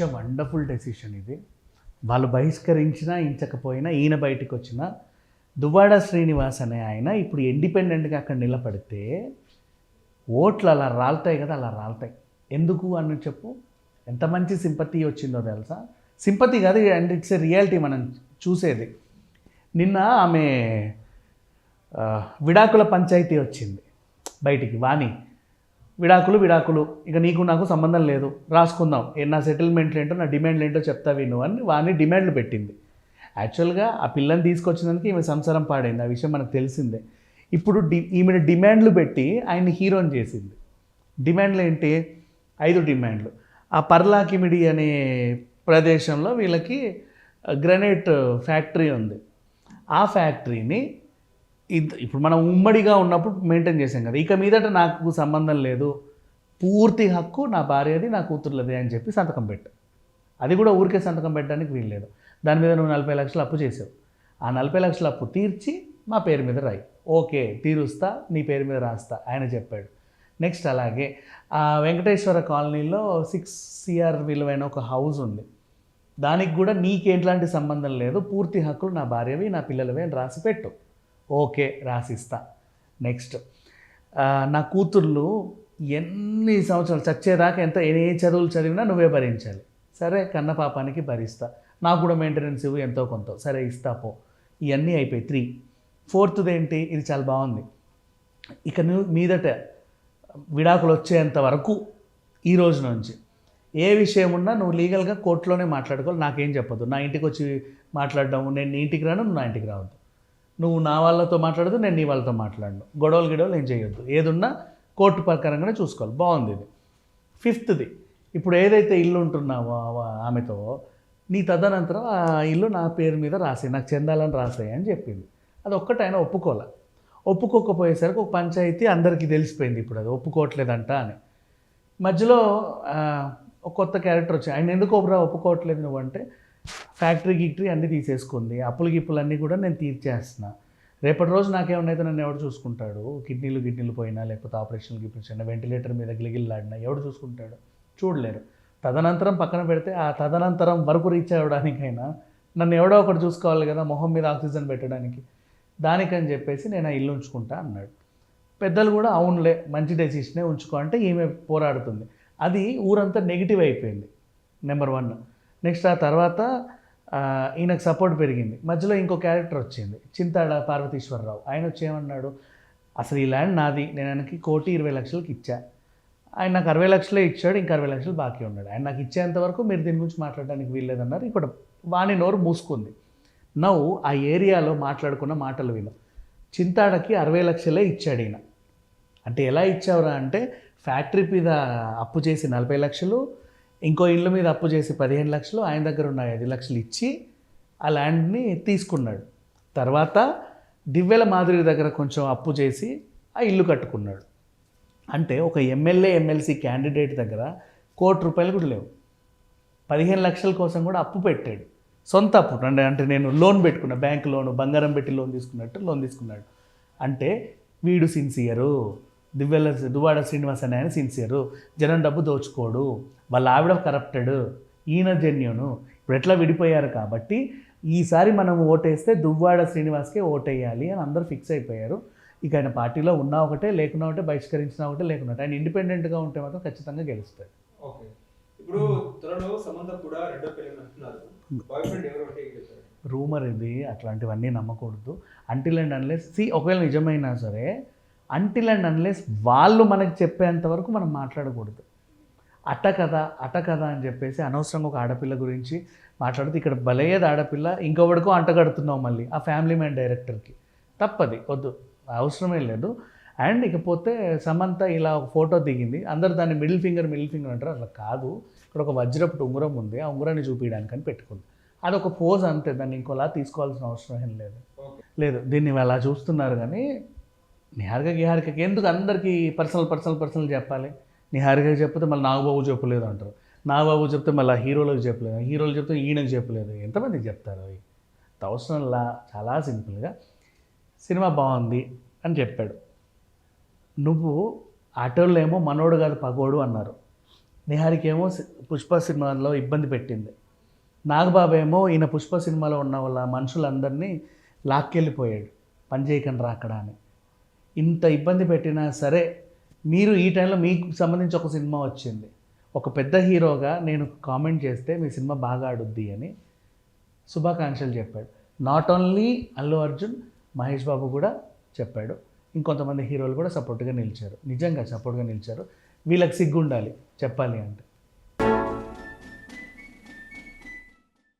Such wonderful decision ఇది. వాళ్ళు బహిష్కరించినా ఇంచకపోయినా ఈయన బయటికి వచ్చిన దువ్వాడ శ్రీనివాస్ అనే ఆయన ఇప్పుడు ఇండిపెండెంట్గా అక్కడ నిలబడితే ఓట్లు అలా రాలుతాయి కదా అలా రాలుతాయి. ఎందుకు అని చెప్పు. ఎంత మంచి సింపతి వచ్చిందో తెలుసా? సింపతి కాదు అండ్ ఇట్స్ ఏ రియాలిటీ మనం చూసేది. నిన్న ఆమె విడాకుల పంచాయతీ వచ్చింది బయటికి వాణి. విడాకులు విడాకులు. ఇక నీకు నాకు సంబంధం లేదు. రాసుకుందాం. ఏ నా సెటిల్మెంట్లు ఏంటో నా డిమాండ్లు ఏంటో చెప్తా విను అని వాణి డిమాండ్లు పెట్టింది. యాక్చువల్గా ఆ పిల్లని తీసుకొచ్చినందుకు ఈమె సంసారం పాడైంది. ఆ విషయం మనకు తెలిసిందే. ఇప్పుడు డి ఈమె డిమాండ్లు పెట్టి ఆయన్ని హీరోని చేసింది. డిమాండ్లు ఏంటి? ఐదు డిమాండ్లు ఆ పర్లాకిమిడి అనే ప్రదేశంలో వీళ్ళకి గ్రనైట్ ఫ్యాక్టరీ ఉంది. ఆ ఫ్యాక్టరీని ఇప్పుడు మనం ఉమ్మడిగా ఉన్నప్పుడు మెయింటైన్ చేసాం కదా. ఇక మీదట నాకు సంబంధం లేదు. పూర్తి హక్కు నా భార్యది నా కూతుర్లది అని చెప్పి సంతకం పెట్టు. అది కూడా ఊరికే సంతకం పెట్టడానికి వీల్లేదు దాని మీద నువ్వు నలభై లక్షలు అప్పు చేసావు. ఆ నలభై లక్షల అప్పు తీర్చి మా పేరు మీద రాయి. ఓకే తీరుస్తా నీ పేరు మీద రాస్తా ఆయన చెప్పాడు. నెక్స్ట్ అలాగే ఆ వెంకటేశ్వర కాలనీలో సిక్స్ సిఆర్ విలువైన ఒక హౌస్ ఉంది. దానికి కూడా నీకేట్లాంటి సంబంధం లేదు. పూర్తి హక్కులు నా భార్యవి నా పిల్లలవి అని రాసి పెట్టు. ఓకే రాసిస్తా. నెక్స్ట్. నా కూతుర్లు ఎన్ని సంవత్సరాలు చచ్చేదాకా ఎంత ఏ చదువులు చదివినా నువ్వే భరించాలి. సరే కన్న పాపానికి భరిస్తా. నాకు కూడా మెయింటెనెన్స్ ఇవ్వు ఎంతో కొంత. సరే ఇస్తా పో. ఇవన్నీ అయిపోయి త్రీ. ఫోర్త్ది ఏంటి? ఇది చాలా బాగుంది. ఇక నువ్వు మీదట విడాకులు వచ్చేంత వరకు ఈ రోజు నుంచి ఏ విషయం ఉన్నా నువ్వు లీగల్గా కోర్టులోనే మాట్లాడుకోవాలి. నాకేం చెప్పదు నా ఇంటికి వచ్చి మాట్లాడడం నేను నీ ఇంటికి రాను నువ్వు నా ఇంటికి రావద్దు. నువ్వు నా వాళ్ళతో మాట్లాడదు నేను నీ వాళ్ళతో మాట్లాడను. గొడవలు గిడవలు ఏం చేయొద్దు. ఏదున్నా కోర్టు ప్రకారంగానే చూసుకోవాలి. బాగుంది ఇది. ఫిఫ్త్ది ఇప్పుడు ఏదైతే ఇల్లు ఉంటున్నావో ఆమెతో నీ తదనంతరం ఆ ఇల్లు నా పేరు మీద రాసాయి నాకు చెందాలని రాసాయి అని చెప్పింది. అది ఒక్కటి ఆయన ఒప్పుకోలే. ఒప్పుకోకపోయేసరికి ఒక పంచాయతీ అందరికీ తెలిసిపోయింది ఇప్పుడు అది. ఒప్పుకోవట్లేదంట అని. మధ్యలో ఒక కొత్త క్యారెక్టర్ వచ్చి ఆయన ఎందుకు ఒప్పుకోవట్లేదు నువ్వు అంటే ఫ్యాక్టరీ గిక్టరీ అన్నీ తీసేసుకుంది. అప్పులు గిప్పులు అన్నీ కూడా నేను తీర్చేస్తున్నా. రేపటి రోజు నాకేమన్నైతే నన్ను ఎవడు చూసుకుంటాడు? కిడ్నీలు గిడ్నీలు పోయినా లేకపోతే ఆపరేషన్ గిపరేషన్ వెంటిలేటర్ మీద గిలిగిల్లాడినా ఎవడు చూసుకుంటాడు? చూడలేరు. తదనంతరం పక్కన పెడితే ఆ తదనంతరం వరకు రీచ్ అవ్వడానికైనా నన్ను ఎవడో ఒకటి చూసుకోవాలి కదా మొహం మీద ఆక్సిజన్ పెట్టడానికి. దానికని చెప్పేసి నేను ఆ ఇల్లు ఉంచుకుంటా అన్నాడు. పెద్దలు కూడా అవునులే మంచి డెసిషనే ఉంచుకో అంటే ఈమె పోరాడుతుంది. అది ఊరంతా నెగిటివ్ అయిపోయింది నెంబర్ వన్ నెక్స్ట్ ఆ తర్వాత ఈయనకు సపోర్ట్ పెరిగింది. మధ్యలో ఇంకో క్యారెక్టర్ వచ్చింది చింతాడ పార్వతీశ్వరరావు. ఆయన వచ్చి ఏమన్నాడు అసలు ఈ ల్యాండ్ నాది. నేను ఆయనకి కోటి ఇరవై లక్షలకి ఇచ్చా. ఆయన నాకు అరవై లక్షలే ఇచ్చాడు ఇంకా అరవై లక్షలు బాకీ ఉన్నాడు. ఆయన నాకు ఇచ్చేంత వరకు మీరు దీని గురించి మాట్లాడడానికి వీల్లేదన్నారు. ఇప్పుడు వాణి నోరు మూసుకుంది. నవ్వు ఆ ఏరియాలో మాట్లాడుకున్న మాటలు విను. చింతాడకి అరవై లక్షలే ఇచ్చాడు ఈయన. అంటే ఎలా ఇచ్చావురా అంటే ఫ్యాక్టరీ మీద అప్పు చేసి నలభై లక్షలు ఇంకో ఇల్లు మీద అప్పు చేసి పదిహేను లక్షలు ఆయన దగ్గర ఉన్న ఐదు లక్షలు ఇచ్చి ఆ ల్యాండ్ని తీసుకున్నాడు. తర్వాత దివ్యల మాధురి దగ్గర కొంచెం అప్పు చేసి ఆ ఇల్లు కట్టుకున్నాడు. అంటే ఒక ఎమ్మెల్యే ఎమ్మెల్సీ క్యాండిడేట్ దగ్గర కోటి రూపాయలు కూడా లేవు. పదిహేను లక్షల కోసం కూడా అప్పు పెట్టాడు. సొంత అప్పు అంటే అంటే నేను లోన్ పెట్టుకున్నా బ్యాంక్ లోను బంగారం పెట్టి లోన్ తీసుకున్నట్టు లోన్ తీసుకున్నాడు. అంటే వీడు సిన్సియరు. దివ్యల దువాడ శ్రీనివాస్ అనే ఆయన సిన్సియరు జనం డబ్బు దోచుకోడు. వాళ్ళ ఆవిడ కరప్టెడ్ ఈయన జెన్యును. ఇప్పుడు ఎట్లా విడిపోయారు కాబట్టి ఈసారి మనం ఓటేస్తే దువ్వాడ శ్రీనివాస్కే ఓటేయాలి అని అందరూ ఫిక్స్ అయిపోయారు. ఇక ఆయన పార్టీలో ఉన్నా ఒకటే లేకున్నా ఒకటే బహిష్కరించినా ఒకటే లేకున్నా. ఆయన ఇండిపెండెంట్గా ఉంటే మాత్రం ఖచ్చితంగా గెలుస్తాడు. ఓకే. ఇప్పుడు త్వరలో సంబంధం కూడా రెండో పెళ్ళి అంటున్నారు. బాయ్ ఫ్రెండ్ ఎవరు అంటే ఏం చెప్తారు? రూమర్ ఇది. అట్లాంటివన్నీ నమ్మకూడదు. అంటిల్ అండ్ అన్లెస్ సి ఒకవేళ నిజమైనా సరే అంటిల్ అండ్ అన్లెస్ వాళ్ళు మనకి చెప్పేంత వరకు మనం మాట్లాడకూడదు. అట కదా అట కదా అని చెప్పేసి అనవసరంగా ఒక ఆడపిల్ల గురించి మాట్లాడుతూ ఇక్కడ బలయ్యేది ఆడపిల్ల ఇంకొకడికో అంటగడుతున్నావు మళ్ళీ ఆ ఫ్యామిలీ మ్యాన్ డైరెక్టర్కి తప్పది వద్దు అవసరమే లేదు. అండ్ ఇకపోతే సమంత ఇలా ఒక ఫోటో దిగింది అందరు దాన్ని మిడిల్ ఫింగర్ మిడిల్ ఫింగర్ అంటారు అట్లా కాదు. ఇక్కడ ఒక వజ్రపు ఉంగరం ఉంది ఆ ఉంగరాన్ని చూపించడానికి అని పెట్టుకుంది. అదొక పోజ్ అంతే దాన్ని ఇంకోలా తీసుకోవాల్సిన అవసరం ఏం లేదు. లేదు దీన్ని అలా చూస్తున్నారు కానీ నిహారిక గిహారికకి ఎందుకు అందరికీ పర్సనల్ పర్సనల్ పర్సనల్ చెప్పాలి? నిహారికకి చెప్తే మళ్ళీ నాగబాబు చెప్పలేదు అంటారు. నాగబాబు చెప్తే మళ్ళీ హీరోలకు చెప్పలేదు. హీరోలు చెప్తే ఈయనకు చెప్పలేదు. ఎంతమందికి చెప్తారు అవి? అవసరంలా చాలా సింపుల్గా సినిమా బాగుంది అని చెప్పాడు. నువ్వు ఆటోల్లో ఏమో మనోడు కాదు పగోడు అన్నారు. నిహారికేమో పుష్ప సినిమాలో ఇబ్బంది పెట్టింది. నాగబాబు ఏమో ఈయన పుష్ప సినిమాలో ఉన్న వాళ్ళ మనుషులందరినీ లాక్కెళ్ళిపోయాడు. పని చేయకుండా రాకడా అని. ఇంత ఇబ్బంది పెట్టినా సరే మీరు ఈ టైంలో మీకు సంబంధించి ఒక సినిమా వచ్చింది. ఒక పెద్ద హీరోగా నేను కామెంట్ చేస్తే మీ సినిమా బాగా ఆడుద్ది అని శుభాకాంక్షలు చెప్పాడు. నాట్ ఓన్లీ అల్లు అర్జున్ మహేష్ బాబు కూడా చెప్పాడు. ఇంకొంతమంది హీరోలు కూడా సపోర్ట్గా నిలిచారు. నిజంగా సపోర్ట్గా నిలిచారు. వీళ్ళకి సిగ్గు ఉండాలి చెప్పాలి అంటే.